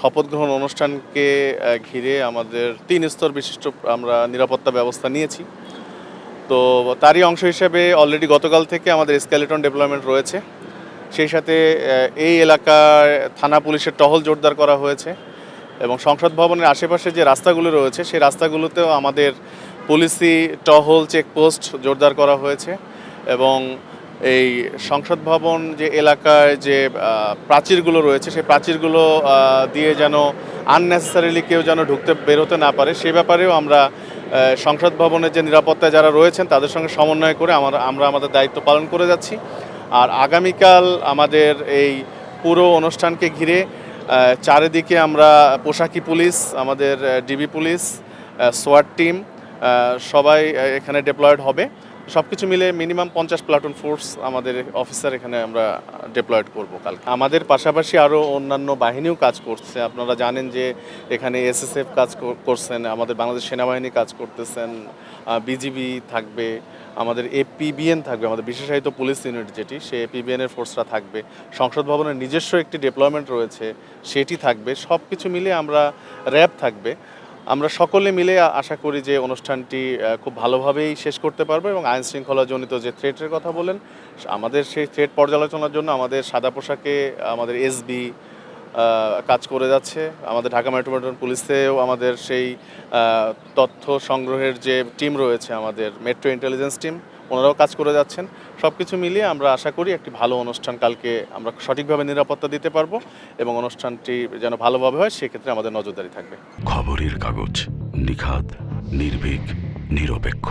শপথ গ্রহণ অনুষ্ঠানকে ঘিরে আমাদের তিন স্তর বিশিষ্ট আমরা নিরাপত্তা ব্যবস্থা নিয়েছি। তো তারই অংশ হিসেবে অলরেডি গতকাল থেকে আমাদের স্কেলেটন ডেভেলপমেন্ট রয়েছে। সেই সাথে এই এলাকার থানা পুলিশের টহল জোরদার করা হয়েছে এবং সংসদ ভবনের আশেপাশে যে রাস্তাগুলো রয়েছে, সেই রাস্তাগুলোতেও আমাদের পুলিশি টহল চেকপোস্ট জোরদার করা হয়েছে এবং এই সংসদ ভবন যে এলাকায় যে প্রাচীরগুলো রয়েছে, সেই প্রাচীরগুলো দিয়ে যেন আননেসেসারিলি কেউ যেন ঢুকতে বেরোতে না পারে, সে ব্যাপারেও আমরা সংসদ ভবনের যে নিরাপত্তায় যারা রয়েছেন, তাদের সঙ্গে সমন্বয় করে আমরা আমরা আমাদের দায়িত্ব পালন করে যাচ্ছি। আর আগামীকাল আমাদের এই পুরো অনুষ্ঠানকে ঘিরে চারিদিকে আমরা পোশাকি পুলিশ, আমাদের ডিবি পুলিশ সোয়াট টিম সবাই এখানে ডেপ্লয়েড হবে। সব কিছু মিলে মিনিমাম পঞ্চাশ প্লাটুন ফোর্স আমাদের অফিসার এখানে আমরা ডেপ্লয়েড করব কালকে। আমাদের পাশাপাশি আরও অন্যান্য বাহিনীও কাজ করছে। আপনারা জানেন যে এখানে এসএসএফ কাজ কর- করছেন, আমাদের বাংলাদেশ সেনাবাহিনী কাজ করতেছেন বিজিবি থাকবে, আমাদের এপিবিএন থাকবে, আমাদের বিশেষায়িত পুলিশ ইউনিট যেটি, সেই এপিবিএন এর ফোর্সরা থাকবে। সংসদ ভবনের নিজস্ব একটি ডেপ্লয়মেন্ট রয়েছে, সেটি থাকবে। সব কিছু মিলে আমরা র্যাব থাকবে। আমরা সকলে মিলে আশা করি যে অনুষ্ঠানটি খুব ভালোভাবেই শেষ করতে পারব এবং আইন শৃঙ্খলাজনিত যে থ্রেটের কথা বলেন আমাদের সেই থ্রেট পর্যালোচনার জন্য আমাদের সাদা পোশাকে আমাদের এসবি কাজ করে যাচ্ছে। আমাদের ঢাকা মেট্রোপলিটন পুলিশেও আমাদের সেই তথ্য সংগ্রহের যে টিম রয়েছে আমাদের মেট্রো ইন্টেলিজেন্স টিম ওনারাও কাজ করে যাচ্ছেন। সব কিছু মিলিয়ে আমরা আশা করি একটি ভালো অনুষ্ঠান কালকে আমরা সঠিকভাবে নিরাপত্তা দিতে পারব এবং অনুষ্ঠানটি যেন ভালোভাবে হয়, সেক্ষেত্রে আমাদের নজরদারি থাকবে। খবরের কাগজ নিখাত নির্ভীক, নিরপেক্ষ।